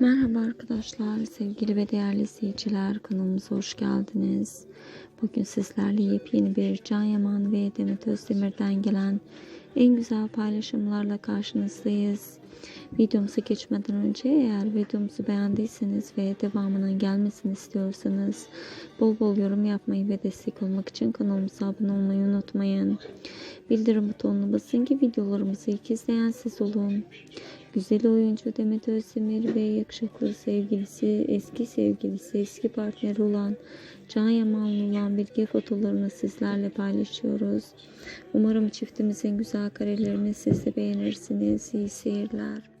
Merhaba arkadaşlar, sevgili ve değerli izleyiciler kanalımıza hoş geldiniz. Bugün sizlerle yepyeni bir Can Yaman ve Demet Özdemir'den gelen en güzel paylaşımlarla karşınızdayız. Videomuza geçmeden önce eğer videomuzu beğendiyseniz ve devamının gelmesini istiyorsanız bol bol yorum yapmayı ve destek olmak için kanalımıza abone olmayı unutmayın. Bildirim butonuna basın ki videolarımızı ilk izleyen siz olun. Güzel oyuncu Demet Özdemir ve yakışıklı sevgilisi, eski sevgilisi, eski partneri olan Can Yaman'la olan bilgi fotolarını sizlerle paylaşıyoruz. Umarım çiftimizin güzel karelerini siz de beğenirsiniz. İyi seyirler.